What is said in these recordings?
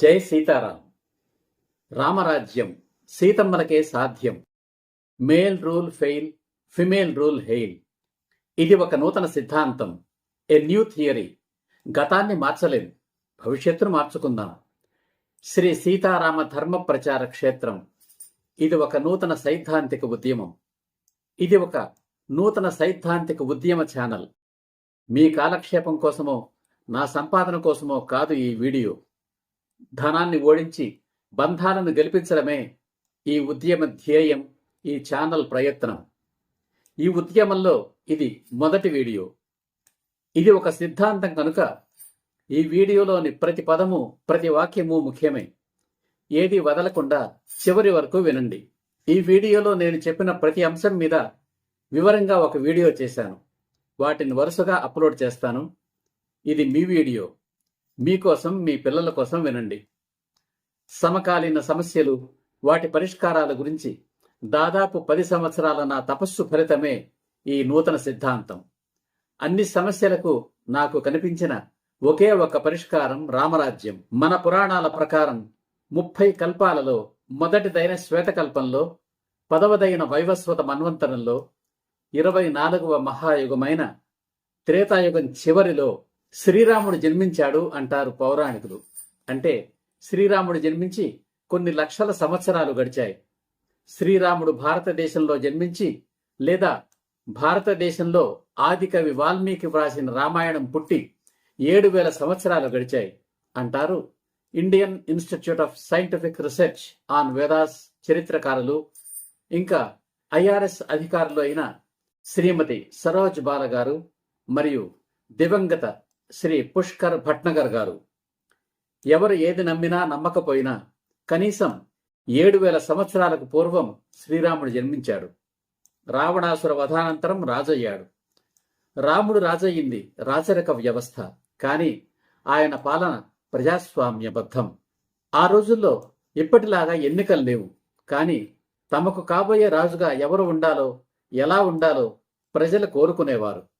జై సీతారాం. రామరాజ్యం సీతమ్మలకే సాధ్యం. Male rule fail female rule hail. ఇది ఒక నూతన సిద్ధాంతం ఎ న్యూ థియరీ. గతాన్ని మార్చలేం భవిష్యత్తును మార్చుకుందాం. శ్రీ సీతారామ ధర్మ ప్రచార క్షేత్రం. ఇది ఒక నూతన సైద్ధాంతిక ఉద్యమం. ఇది ఒక నూతన సైద్ధాంతిక ఉద్యమ ఛానల్. మీ కాలక్షేపం కోసమో నా సంపాదన కోసమో కాదు ఈ వీడియో. ధనాన్ని ఓడించి బంధాలను గెలిపించడమే ఈ ఉద్యమ ధ్యేయం ఈ ఛానల్ ప్రయత్నం. ఈ ఉద్యమంలో ఇది మొదటి వీడియో. ఇది ఒక సిద్ధాంతం కనుక ఈ వీడియోలోని ప్రతి పదము ప్రతి వాక్యము ముఖ్యమే. ఏది వదలకుండా చివరి వరకు వినండి. ఈ వీడియోలో నేను చెప్పిన ప్రతి అంశం మీద వివరంగా ఒక వీడియో చేశాను. వాటిని వరుసగా అప్లోడ్ చేస్తాను. ఇది మీ వీడియో. మీకోసం మీ పిల్లల కోసం వినండి. సమకాలీన సమస్యలు వాటి పరిష్కారాల గురించి దాదాపు పది సంవత్సరాల నా తపస్సు ఫలితమే ఈ నూతన సిద్ధాంతం. అన్ని సమస్యలకు నాకు కనిపించిన ఒకే ఒక పరిష్కారం రామరాజ్యం. మన పురాణాల ప్రకారం ముప్పై కల్పాలలో మొదటిదైన శ్వేతకల్పంలో పదవదైన వైవస్వత మన్వంతరంలో ఇరవై నాలుగవ మహాయుగమైన త్రేతాయుగం చివరిలో శ్రీరాముడు జన్మించాడు అంటారు పౌరాణికులు. అంటే శ్రీరాముడు జన్మించి కొన్ని లక్షల సంవత్సరాలు గడిచాయి. శ్రీరాముడు భారతదేశంలో జన్మించి లేదా భారతదేశంలో ఆదికవి వాల్మీకి వ్రాసిన రామాయణం పుట్టి ఏడు వేల సంవత్సరాలు గడిచాయి అంటారు Indian Institute of Scientific Research on Vedas చరిత్రకారులు. ఇంకా ఐఆర్ఎస్ అధికారులు అయిన శ్రీమతి సరోజ్ బాల గారు మరియు దివంగత శ్రీ పుష్కర్ భట్నగర్ గారు. ఎవరు ఏది నమ్మినా నమ్మకపోయినా కనీసం ఏడు వేల సంవత్సరాలకు పూర్వం శ్రీరాముడు జన్మించాడు. రావణాసుర వధానంతరం రాజయ్యాడు. రాముడు రాజయ్యింది రాచరిక వ్యవస్థ కానీ ఆయన పాలన ప్రజాస్వామ్యబద్ధం. ఆ రోజుల్లో ఇప్పటిలాగా ఎన్నికలు లేవు కానీ తమకు కాబోయే రాజుగా ఎవరు ఉండాలో ఎలా ఉండాలో ప్రజలు కోరుకునేవారు.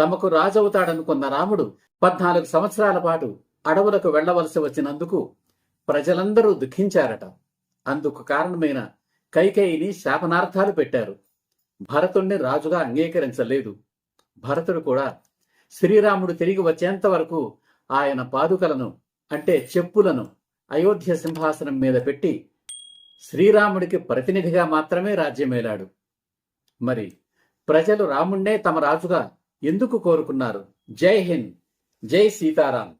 తమకు రాజవుతాడనుకున్న రాముడు పద్నాలుగు సంవత్సరాల పాటు అడవులకు వెళ్ళవలసి వచ్చినందుకు ప్రజలందరూ దుఃఖించారట. అందుకు కారణమైన కైకేయిని శాపనార్థాలు పెట్టారు. భరతుణ్ణి రాజుగా అంగీకరించలేదు. భరతుడు కూడా శ్రీరాముడు తిరిగి వచ్చేంత వరకు ఆయన పాదుకలను అంటే చెప్పులను అయోధ్య సింహాసనం మీద పెట్టి శ్రీరాముడికి ప్రతినిధిగా మాత్రమే రాజ్యమేలాడు. మరి ప్రజలు రాముణ్ణే తమ రాజుగా ఎందుకు కోరుకున్నారు? జై హింద్. జై సీతారాం.